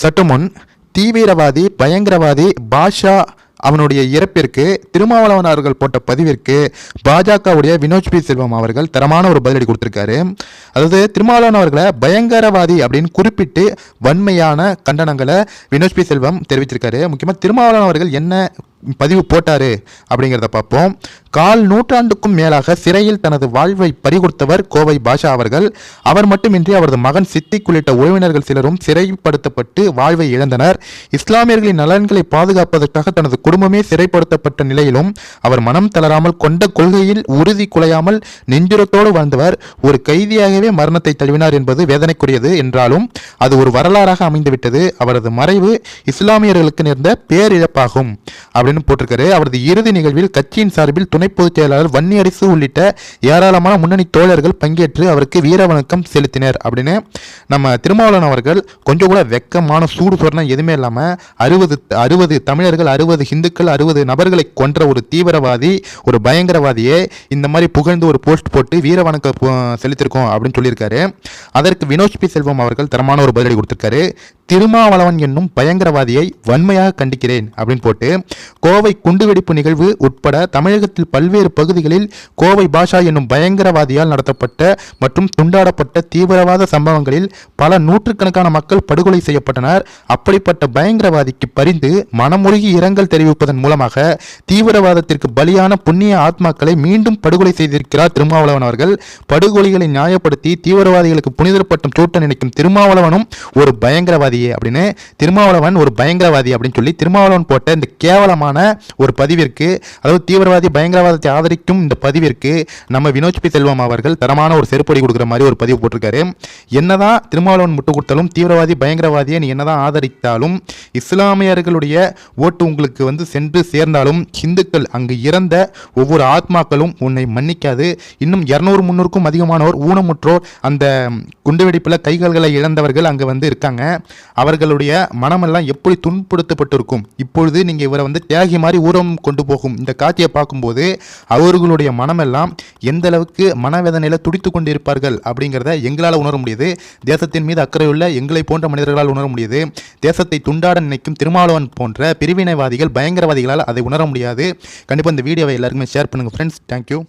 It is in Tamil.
சற்று முன் தீவிரவாதி பயங்கரவாதி பாஷா அவனுடைய இறப்பிற்கு திருமாவளவன் அவர்கள் போட்ட பதிவிற்கு பாஜகவுடைய வினோஜ் பி. செல்வம் அவர்கள் தரமான ஒரு பதிலடி கொடுத்திருக்காரு. அதாவது திருமாவளவன் அவர்களை பயங்கரவாதி அப்படின்னு குறிப்பிட்டு வன்மையான கண்டனங்களை வினோஜ் பி. செல்வம் தெரிவிச்சிருக்காரு முக்கியமாக திருமாவளவன் அவர்கள் என்ன பதிவு போட்டாரு அப்படிங்கிறத பார்ப்போம். கால் நூற்றாண்டுக்கும் மேலாக சிறையில் தனது வாழ்வை பறிகொடுத்தவர் கோவை பாஷா அவர்கள். அவர் மட்டுமின்றி அவரது மகன் சித்திக் உள்ளிட்ட உறவினர்கள் சிலரும் சிறைப்படுத்தப்பட்டு வாழ்வை இழந்தனர். இஸ்லாமியர்களின் நலன்களை பாதுகாப்பதற்காக தனது குடும்பமே சிறைப்படுத்தப்பட்ட நிலையிலும் அவர் மனம் தளராமல் கொண்ட கொள்கையில் உறுதி குலையாமல் நெஞ்சுரத்தோடு வாழ்ந்தவர். ஒரு கைதியாகவே மரணத்தை தழுவினார் என்பது வேதனைக்குரியது என்றாலும் அது ஒரு வரலாறாக அமைந்துவிட்டது. அவரது மறைவு இஸ்லாமியர்களுக்கு நேர்ந்த பேரிழப்பாகும். அப்படின்னு போட்டிருக்காரு. அவரது இறுதி நிகழ்வில் கட்சியின் சார்பில் துணை பொதுச் செயலாளர் வன்னியரசு உள்ளிட்ட ஏராளமான முன்னணி தோழர்கள் பங்கேற்று அவருக்கு வீர வணக்கம் செலுத்தினர் அப்படின்னு நம்ம திருமாவளவன் அவர்கள் கொஞ்சம் கூட வெக்கமான சூடு சொரணம் எதுவுமே இல்லாமல் அறுபது அறுபது தமிழர்கள் அறுபது இந்துக்கள் அறுபது நபர்களை கொன்ற ஒரு தீவிரவாதி ஒரு பயங்கரவாதியை இந்த மாதிரி புகழ்ந்து ஒரு போஸ்ட் போட்டு வீர வணக்கம் செலுத்தியிருக்கோம் அப்படின்னு சொல்லியிருக்காரு. அதற்கு வினோத் பி. செல்வம் அவர்கள் தரமான ஒரு பதிலடி கொடுத்திருக்காரு. திருமாவளவன் என்னும் பயங்கரவாதியை வன்மையாக கண்டிக்கிறேன் அப்படின்னு போட்டு கோவை குண்டுவெடிப்பு நிகழ்வு உட்பட தமிழகத்தில் பல்வேறு பகுதிகளில் கோவை பாஷா என்னும் பயங்கரவாதியால் நடத்தப்பட்ட மற்றும் துண்டாடப்பட்ட தீவிரவாத சம்பவங்களில் பல நூற்றுக்கணக்கான மக்கள் படுகொலை செய்யப்பட்டனர். அப்படிப்பட்ட பயங்கரவாதிக்கு பரிந்து மனமுருகி இரங்கல் தெரிவிப்பதன் மூலமாக தீவிரவாதத்திற்கு பலியான புண்ணிய ஆத்மாக்களை மீண்டும் படுகொலை செய்திருக்கிறார் திருமாவளவன் அவர்கள். படுகொலைகளை நியாயப்படுத்தி தீவிரவாதிகளுக்கு புனிதர் பட்டம் சூட்ட நினைக்கும் திருமாவளவனும் ஒரு பயங்கரவாதியே அப்படின்னு திருமாவளவன் ஒரு பயங்கரவாதி அப்படின்னு சொல்லி திருமாவளவன் போட்ட இந்த கேவலமான ஒரு பதிவிற்கு அதாவது தீவிரவாதி பயங்கரவாதத்தை ஆதரிக்கும் இந்த பதிவிற்கு நம்ம வினோஜ் பி. செல்வம் அவர்கள் தரமான ஒரு செருப்படி கொடுக்குற மாதிரி ஒரு பதிவு போட்டிருக்காரு. என்னதான் திருமாவளவன் முட்டு கொடுத்தாலும் தீவிரவாதி பயங்கரவாதியை நீ என்னதான் ஆதரித்தாலும் இஸ்லாமியர்களுடைய ஓட்டு உங்களுக்கு வந்து சென்று சேர்ந்தாலும் இந்துக்கள் அங்கு இறந்த ஒவ்வொரு ஆத்மாக்களும் உன்னை மன்னிக்காது. இன்னும் இரநூறு முந்நூறுக்கும் அதிகமானோர் ஊனமுற்றோர் அந்த குண்டுவெடிப்பில் கைகால்களை இழந்தவர்கள் அங்கே வந்து இருக்காங்க. அவர்களுடைய மனமெல்லாம் எப்படி துன்புறுத்தப்பட்டிருக்கும்? இப்பொழுது நீங்கள் இவரை வந்து தியாகி மாதிரி ஊரம் கொண்டு போகும். இந்த காட்சியை பார்க்கும்போது அவர்களுடைய மனமெல்லாம் எந்த அளவுக்கு மனவேதனையில் துடித்து கொண்டிருப்பார்கள் அப்படிங்கிறத எங்களால் உணர முடியுது. தேசத்தின் மீது அக்கறையுள்ள எங்களை போன்ற மனிதர்களால் உணர முடியுது. தேசத்தை துண்டாட நினைக்கும் திருமாவளவன் போன்ற பிரிவினைவாதிகள் பயங்கரவாதிகளால் அதை உணர முடியாது. கண்டிப்பாக இந்த வீடியோவை எல்லாருக்குமே ஷேர் பண்ணுங்கள் ஃப்ரெண்ட்ஸ் தேங்க்யூ